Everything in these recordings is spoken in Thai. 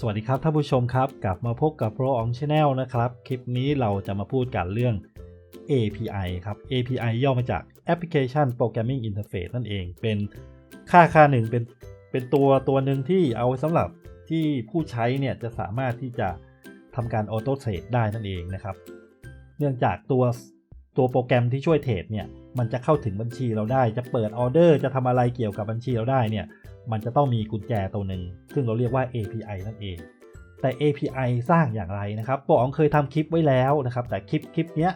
สวัสดีครับท่านผู้ชมครับกลับมาพบกับ Pro On Channel นะครับ คลิปนี้เราจะมาพูดกันเรื่อง API ครับ API ย่อมาจาก Application Programming Interface นั่นเอง เป็นค่าค่าหนึ่งเป็นเป็นตัวตัวหนึ่งที่เอาไว้สำหรับที่ผู้ใช้เนี่ยจะสามารถที่จะทำการออโต้เทรดได้นั่นเองนะครับ เนื่องจากตัวตัวโปรแกรมที่ช่วยเทรดเนี่ยมันจะเข้าถึงบัญชีเราได้ จะเปิดออเดอร์จะทำอะไรเกี่ยวกับบัญชีเราได้เนี่ย มันจะต้องมีกุญแจตัวหนึ่งซึ่งเราเรียกว่า API นั่นเอง แต่ API สร้างอย่างไรนะครับปอองเคยทำคลิปไว้แล้วนะครับ แต่คลิปคลิปเนี้ย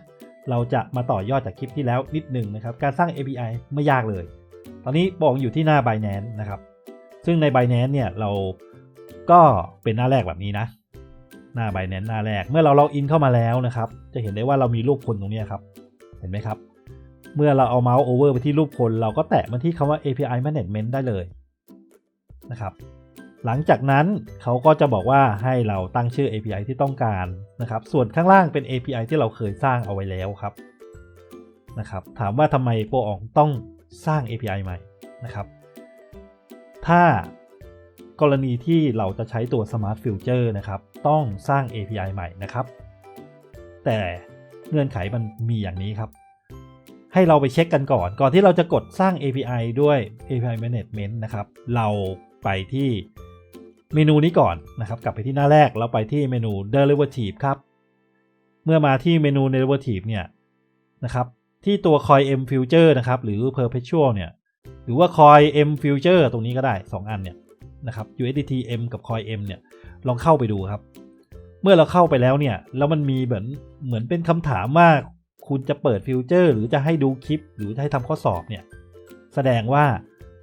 เราจะมาต่อยอดจากคลิปที่แล้วนิดหนึ่งนะครับ การสร้าง API ไม่ยากเลย ตอนนี้ปอองอยู่ที่หน้า Binance นะครับ ซึ่งใน Binance เนี่ยเราก็เป็นหน้าแรกแบบนี้นะ หน้า Binance หน้าแรก เมื่อเราล็อกอินเข้ามาแล้วนะครับ จะเห็นได้ว่าเรามีรูปคนตรงนี้ครับ เห็นไหมครับ เมื่อเราเอาเมาส์โอเวอร์ไปที่รูปคน เราก็แตะมาที่คำว่า API Management ได้เลย นะครับ หลังจากนั้นเขาก็จะบอกว่าให้เราตั้งชื่อ API ที่ต้องการนะครับ ส่วนข้างล่างเป็น API ที่เราเคยสร้างเอาไว้แล้วครับนะครับ ถามว่าทำไมโปรอองต้องสร้าง API ใหม่นะครับ ถ้ากรณีที่เราจะใช้ตัว Smart Future นะครับ ต้องสร้าง API ใหม่นะครับ แต่เงื่อนไขมันมีอย่างนี้ครับ ให้เราไปเช็คกันก่อน ก่อนที่เราจะกดสร้าง API ด้วย API Management นะครับ เรา ไปที่เมนูนี้ก่อนนะครับ กลับไปที่หน้าแรกเราไปที่เมนู Derivative ครับ เมื่อมาที่เมนู Derivative เนี่ยนะครับที่ตัว Coin M Future นะครับหรือ Perpetual เนี่ยหรือว่า Coin M Future ตรงนี้ก็ได้ 2 อันเนี่ยนะครับ USDT M กับ Coin M เนี่ยลองเข้าไปดูครับ เมื่อเราเข้าไปแล้วเนี่ยแล้วมันมีเหมือนเหมือนเป็นคำถามว่าคุณจะเปิดฟิวเจอร์ หรือจะให้ดูคลิป หรือจะให้ทำข้อสอบเนี่ยแสดงว่า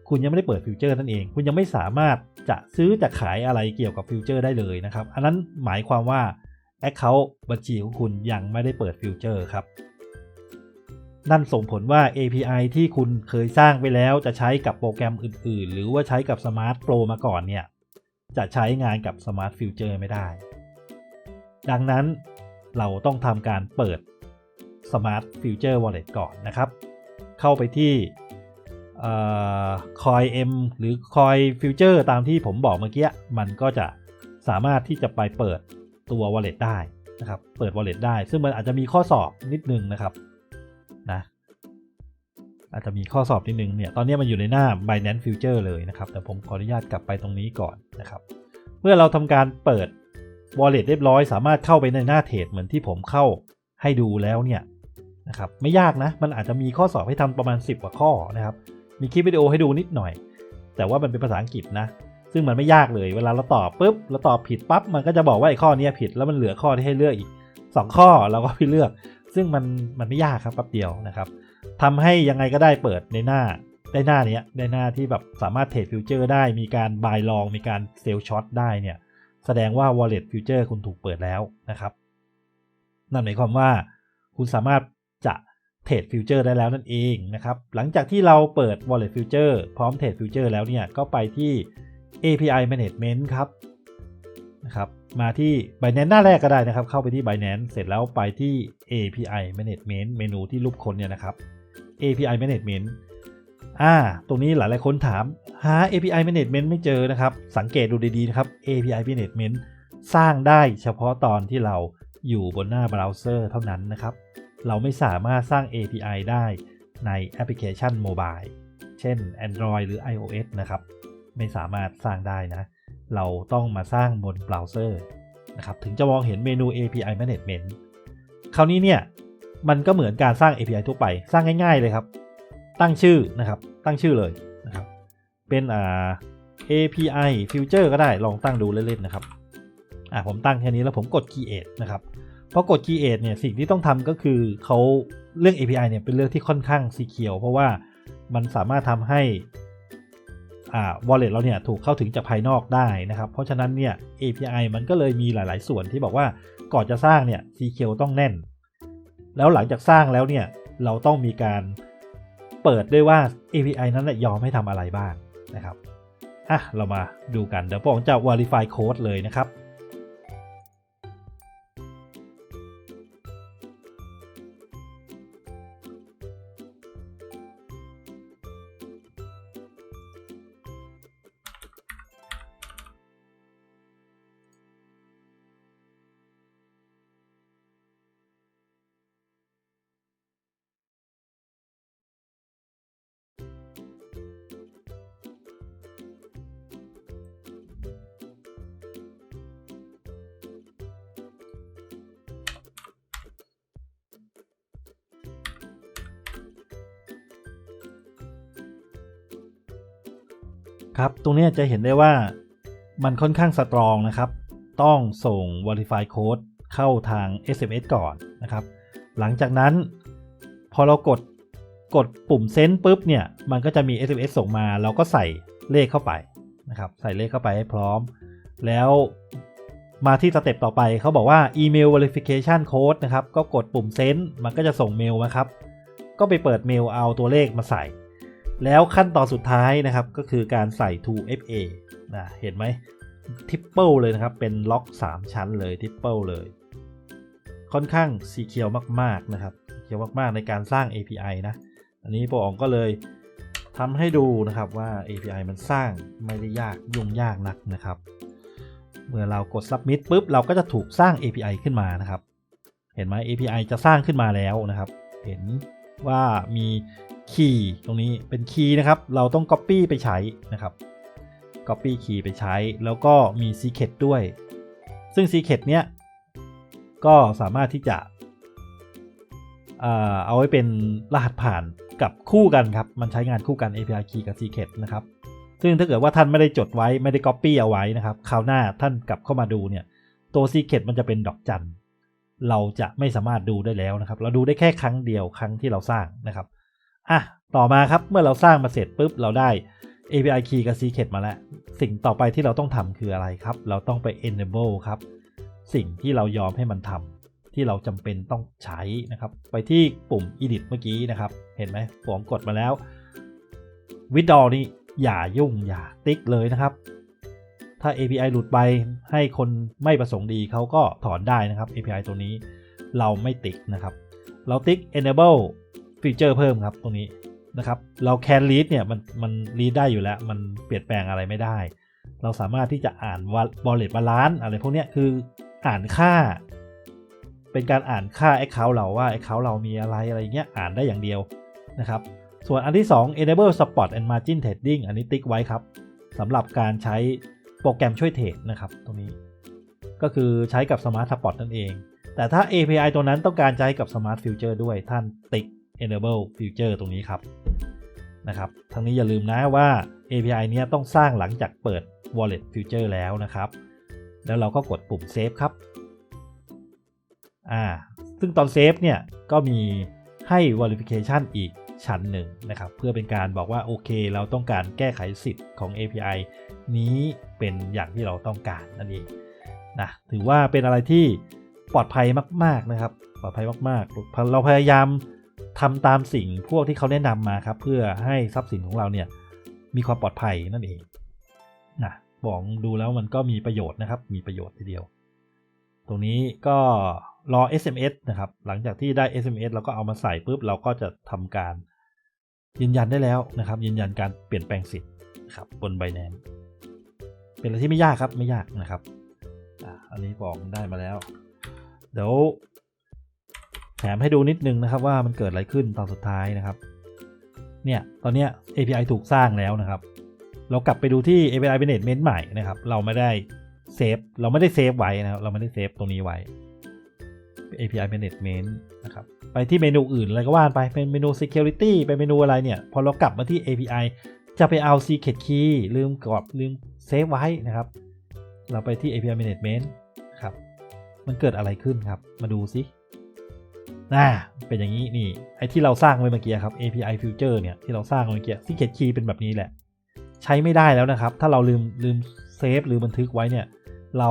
คุณยังไม่ได้เปิดฟิวเจอร์นั่นเอง คุณยังไม่สามารถจะซื้อจะขายอะไรเกี่ยวกับฟิวเจอร์ได้เลยนะครับ อันนั้นหมายความว่า Account บัญชีของคุณยังไม่ได้เปิดฟิวเจอร์ครับ นั่นส่งผลว่า API ที่คุณเคยสร้างไปแล้วจะใช้กับโปรแกรมอื่น ๆ หรือว่าใช้กับ Smart Pro มาก่อนเนี่ย จะใช้งานกับ Smart Future ไม่ได้ ดังนั้นเราต้องทำการเปิด Smart Future Wallet ก่อนนะครับ เข้าไปที่ คอย M หรือคอย Future ตามที่ผมบอกเมื่อกี้ มันก็จะสามารถที่จะไปเปิดตัว Wallet ได้นะครับ เปิด Wallet ได้ ซึ่งมันอาจจะมีข้อสอบนิดนึงนะครับนะอาจจะมีข้อสอบนิดนึงเนี่ย ตอนนี้มันอยู่ในหน้า Binance Future เลยนะครับ แต่ผมขออนุญาตกลับไปตรงนี้ก่อนนะครับ เมื่อเราทำการเปิด Wallet เรียบร้อย สามารถเข้าไปในหน้าเทรดเหมือนที่ผมเข้าให้ดูแล้วเนี่ยนะครับ ไม่ยากนะ มันอาจจะมีข้อสอบให้ทำประมาณ 10 กว่าข้อนะครับ มีคลิปวิดีโอให้ดูนิดหน่อย แต่ว่ามันเป็นภาษาอังกฤษนะ ซึ่งมันไม่ยากเลย เวลาเราตอบปุ๊บเราตอบผิดปั๊บมันก็จะบอกว่าไอ้ข้อนี้ผิดแล้วมันเหลือข้อที่ให้เลือกอีก 2 ข้อเราก็ไปเลือก ซึ่งมันมันไม่ยากครับแป๊บเดียวนะครับทำให้ยังไงก็ได้เปิดในหน้าได้หน้านี้ได้หน้าที่แบบสามารถเทรดฟิวเจอร์ได้มีการบายลองมีการเซลช็อตได้เนี่ยแสดงว่า wallet future คุณถูกเปิดแล้วนะครับ นั่นหมายความว่าคุณสามารถจะ เทรดฟิวเจอร์ได้แล้วนั่นเองนะครับ หลังจากที่เราเปิด wallet future พร้อมเทรดฟิวเจอร์แล้วเนี่ย ก็ไปที่ API management ครับนะครับ มาที่ Binance หน้าแรกก็ได้นะครับ เข้าไปที่ Binance เสร็จแล้วไปที่ API management เมนูที่รูปคนเนี่ยนะครับ API management อ่า ตรงนี้หลายๆคนถามหา API management ไม่เจอนะครับ สังเกตดูดีๆนะครับ API management สร้างได้เฉพาะตอนที่เราอยู่บนหน้าเบราว์เซอร์เท่านั้นนะครับ เราไม่สามารถสร้าง API ได้ในแอปพลิเคชันโมบายเช่น Android หรือ iOS นะครับ ไม่สามารถสร้างได้นะ เราต้องมาสร้างบนเบราว์เซอร์นะครับถึงจะมองเห็นเมนู API Management คราวนี้เนี่ยมันก็เหมือนการสร้าง API ทั่วไป สร้างง่าย ๆเลยครับ ตั้งชื่อนะครับ ตั้งชื่อเลยนะครับ เป็นอ่า API Future ก็ได้ลองตั้งดูเล่นๆนะครับอ่าผมตั้งแค่นี้แล้วผมกด Create นะครับ พอกด Create เนี่ยสิ่งที่ต้องทำก็คือเขาเรื่อง API เนี่ยเป็นเรื่องที่ค่อนข้างสีเขียว เพราะว่ามันสามารถทำให้อ่า wallet เราเนี่ยถูกเข้าถึงจากภายนอกได้นะครับ เพราะฉะนั้นเนี่ย API มันก็เลยมีหลาย ๆ ส่วนที่บอกว่าก่อนจะสร้างเนี่ยสีเขียวต้องแน่น แล้วหลังจากสร้างแล้วเนี่ยเราต้องมีการเปิดด้วยว่า API นั้นยอมให้ทำอะไรบ้างนะครับอะเรามาดูกันเดี๋ยวผมจะ verify code เลยนะครับ ครับ ตรงนี้จะเห็นได้ว่ามันค่อนข้างสตรองนะครับ ต้องส่ง Verify Code เข้าทาง SMS ก่อนนะครับ หลังจากนั้นพอเรากดกดปุ่มเซนปุ๊บเนี่ย มันก็จะมี SMS ส่งมา เราก็ใส่เลขเข้าไปนะครับ ใส่เลขเข้าไปให้พร้อม แล้วมาที่สเต็ปต่อไปเขาบอกว่าอีเมล verification code นะครับ ก็กดปุ่มเซนมันก็จะส่งเมลมาครับ ก็ไปเปิดเมลเอาตัวเลขมาใส่ แล้วขั้นตอนสุดท้ายนะครับก็คือการใส่ 2FA นะเห็นไหมทิปเปิลเลยนะครับ เป็นล็อก 3 ชั้นเลยทิปเปิลเลย ค่อนข้างสีเขียวมากๆนะครับเขียวมากๆในการสร้าง API นะ อันนี้โปรอองก็เลยทำให้ดูนะครับว่า API มันสร้างไม่ได้ยากยุ่งยากนักนะครับ เมื่อเรากด submit ปุ๊บเราก็จะถูกสร้าง API ขึ้นมานะครับ เห็นไหม API จะสร้างขึ้นมาแล้วนะครับ เห็นว่ามี คีย์ตรงนี้เป็นคีย์นะครับ เราต้อง Copy ไปใช้นะครับ Copy คีย์ไปใช้แล้วก็มี Secret ด้วย ซึ่ง Secret เนี้ยก็สามารถที่จะเอาไว้เป็นรหัสผ่านกับคู่กันครับ มันใช้งานคู่กัน API Key กับ Secret นะครับ ซึ่งถ้าเกิดว่าท่านไม่ได้จดไว้ไม่ได้ Copy เอาไว้นะครับ คราวหน้าท่านกลับเข้ามาดูเนี่ย ตัว Secret มันจะเป็นดอกจัน เราจะไม่สามารถดูได้แล้วนะครับ เราดูได้แค่ครั้งเดียวครั้งที่เราสร้างนะครับ อะต่อมาครับเมื่อเราสร้างมาเสร็จปุ๊บเราได้ API Key กับ Secret มาแล้ว สิ่งต่อไปที่เราต้องทำคืออะไรครับ เราต้องไป enable ครับ สิ่งที่เรายอมให้มันทำที่เราจำเป็นต้องใช้นะครับ ไปที่ปุ่ม edit เมื่อกี้นะครับ เห็นไหมผมกดมาแล้ว withdraw นี่อย่ายุ่งอย่าติ๊กเลยนะครับ ถ้า API หลุดไปให้คนไม่ประสงค์ดีเขาก็ถอนได้นะครับ API ตัวนี้เราไม่ติ๊กนะครับ เราติ๊ก enable feature เพิ่มครับตรงนี้นะครับ เรา can read เนี่ยมันมัน read ได้อยู่แล้ว มันเปลี่ยนแปลงอะไรไม่ได้ เราสามารถที่จะอ่าน wallet balance อะไรพวกเนี้ยคืออ่านค่า เป็นการอ่านค่า account เราว่า account เรามีอะไรอะไรเงี้ยอ่านได้อย่างเดียวนะครับ ส่วนอันที่ 2 enable spot and margin trading อันนี้ติ๊กไว้ครับสำหรับการใช้โปรแกรมช่วยเทรดนะครับตรงนี้ ก็คือใช้กับ smart spot นั่นเอง แต่ถ้า API ตัวนั้นต้องการใช้กับ smart future ด้วยท่านติ๊ก enable future ตรงนี้ครับนะครับทั้งนี้อย่าลืมนะว่า API เนี้ยต้องสร้างหลังจากเปิด wallet future แล้วนะครับ แล้วเราก็กดปุ่ม save ครับอ่าซึ่งตอน save เนี่ยก็มีให้ verification อีกชั้นหนึ่งนะครับเพื่อเป็นการบอกว่าโอเค เราต้องการแก้ไขสิทธิ์ของ API นี้เป็นอย่างที่เราต้องการนั่นเองนะถือว่าเป็นอะไรที่ปลอดภัยมาก ๆนะครับ ปลอดภัยมากๆ เราพยายาม ทำตามสิ่งพวกที่เขาแนะนำมาครับ เพื่อให้ทรัพย์สินของเราเนี่ยมีความปลอดภัยนั่นเองนะบอกดูแล้วมันก็มีประโยชน์นะครับ มีประโยชน์ทีเดียว ตรงนี้ก็รอ SMS นะครับ หลังจากที่ได้ SMS เราก็เอามาใส่ปุ๊บเราก็จะทำการยืนยันได้แล้วนะครับ ยืนยันการเปลี่ยนแปลงสิทธิ์ครับบน Binance เป็นอะไรที่ไม่ยากครับไม่ยากนะครับอ่าอันนี้บอกได้มาแล้ว เดี๋ยว แถมให้ดูนิดนึงนะครับว่ามันเกิดอะไรขึ้นตอนสุดท้ายนะครับ เนี่ยตอนเนี้ย API ถูกสร้างแล้วนะครับ เรากลับไปดูที่ API Management ใหม่นะครับ เราไม่ได้เซฟเราไม่ได้เซฟไว้นะครับ เราไม่ได้เซฟตรงนี้ไว้ API Management นะครับ ไปที่เมนูอื่นอะไรก็ว่านไป เป็นเมนู Security ไปเมนูอะไรเนี่ย พอเรากลับมาที่ API จะไปเอา Secret Key ลืมกรอบลืมเซฟไว้นะครับ เราไปที่ API Management ครับ มันเกิดอะไรขึ้นครับ มาดูซิ น่าเป็นอย่างนี้นี่ไอที่เราสร้างไว้เมื่อกี้ครับ API Future เนี่ยที่เราสร้างไว้เมื่อกี้ Secret Key เป็นแบบนี้แหละ ใช้ไม่ได้แล้วนะครับ ถ้าเราลืมลืมเซฟหรือบันทึกไว้เนี่ย เรา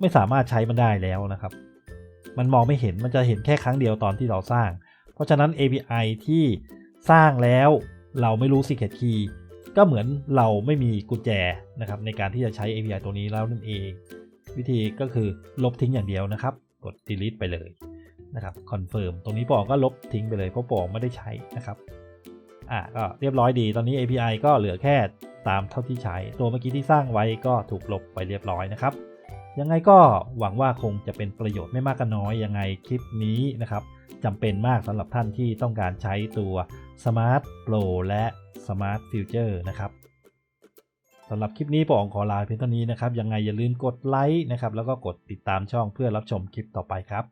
ไม่สามารถใช้มันได้แล้วนะครับ มันมองไม่เห็นมันจะเห็นแค่ครั้งเดียวตอนที่เราสร้าง เพราะฉะนั้น API ที่สร้างแล้วเราไม่รู้ Secret Key ก็เหมือนเราไม่มีกุญแจนะครับในการที่จะใช้ API ตัวนี้แล้วนั่นเอง วิธีก็คือลบทิ้งอย่างเดียวนะครับ กด delete ไปเลย นะครับคอนเฟิร์มตรงนี้ปองก็ลบทิ้งไปเลยเพราะปองไม่ได้ใช้นะครับอะก็เรียบร้อยดีตอนนี้ API ก็เหลือแค่ตามเท่าที่ใช้ ตัวเมื่อกี้ที่สร้างไว้ก็ถูกลบไปเรียบร้อยนะครับ ยังไงก็หวังว่าคงจะเป็นประโยชน์ไม่มากก็น้อย ยังไงคลิปนี้นะครับจำเป็นมากสำหรับท่านที่ต้องการใช้ตัว Smart Pro และ Smart Future นะครับสำหรับคลิปนี้ผมขอลาเพียงเท่านี้นะครับ ยังไงอย่าลืมกดไลค์นะครับ แล้วก็กดติดตามช่องเพื่อรับชมคลิปต่อไปครับ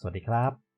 สวัสดีครับ